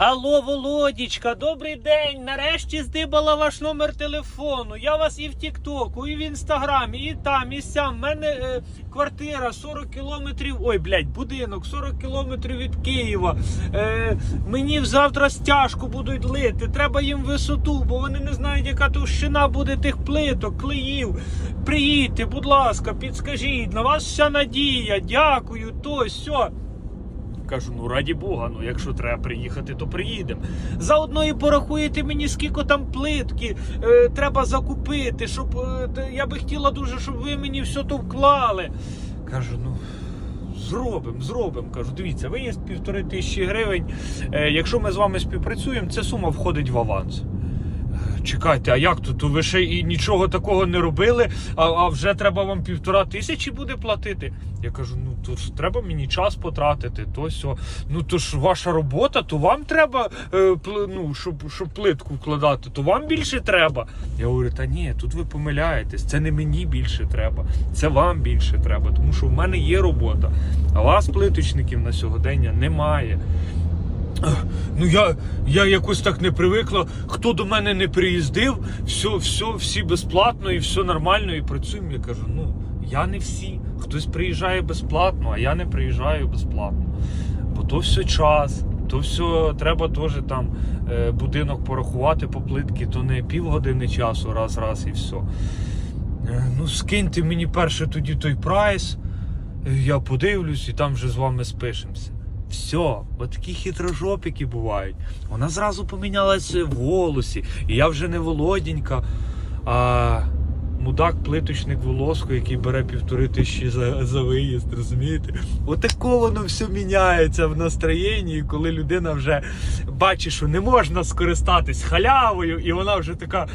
Алло, Володічка, добрий день. Нарешті здибала ваш номер телефону. Я вас і в Тіктоку, і в Інстаграмі, і там, і сям. У мене е, квартира 40 кілометрів. Ой, блядь, будинок 40 кілометрів від Києва. Е, мені завтра стяжку будуть лити. Треба їм висоту, бо вони не знають, яка товщина буде тих плиток, клеїв. Приїдьте, будь ласка, підскажіть. На вас вся надія. Дякую, то сьо. Кажу, ну раді Бога, ну якщо треба приїхати, то приїдемо. Заодно і порахуєте мені, скільки там плитки е, треба закупити, щоб е, я би хотіла дуже, щоб ви мені все то вклали. Кажу, ну. Зробимо, зробимо. Кажу, дивіться, виїзд півтори тисячі гривень. Е, якщо ми з вами співпрацюємо, ця сума входить в аванс. Чекайте, а як тут? Ви ще і нічого такого не робили, а, а вже треба вам півтора тисячі буде платити. Я кажу, ну то ж треба мені час потратити, то сьо. Ну то ж ваша робота, то вам треба, е, ну, щоб, щоб плитку вкладати, то вам більше треба. Я говорю, та ні, тут ви помиляєтесь, це не мені більше треба, це вам більше треба, тому що в мене є робота, а вас, плиточників, на сьогодення немає. Ну я, я якось так не привикла. Хто до мене не приїздив, все, все, всі безплатно і все нормально, і працюємо. Я кажу, ну я не всі. Хтось приїжджає безплатно, а я не приїжджаю безплатно. Бо то все час, то все треба теж там е, будинок порахувати по плитки, то не півгодини часу, раз, раз і все. Ну, скиньте мені перше тоді той прайс. е, Я подивлюсь і там вже з вами спишемося. Все, от такі хитрожопики бувають. Вона зразу помінялася в голосі. І я вже не Володінька, а мудак-плиточник Волоско, який бере півтори тисячі за, за виїзд, розумієте? Отако воно все міняється в настроєнні, коли людина вже бачить, що не можна скористатись халявою, і вона вже така.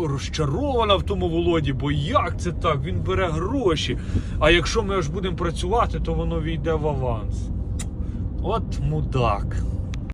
Розчарована в тому Володі, бо як це так? Він бере гроші. А якщо ми аж будемо працювати, то воно війде в аванс. От мудак.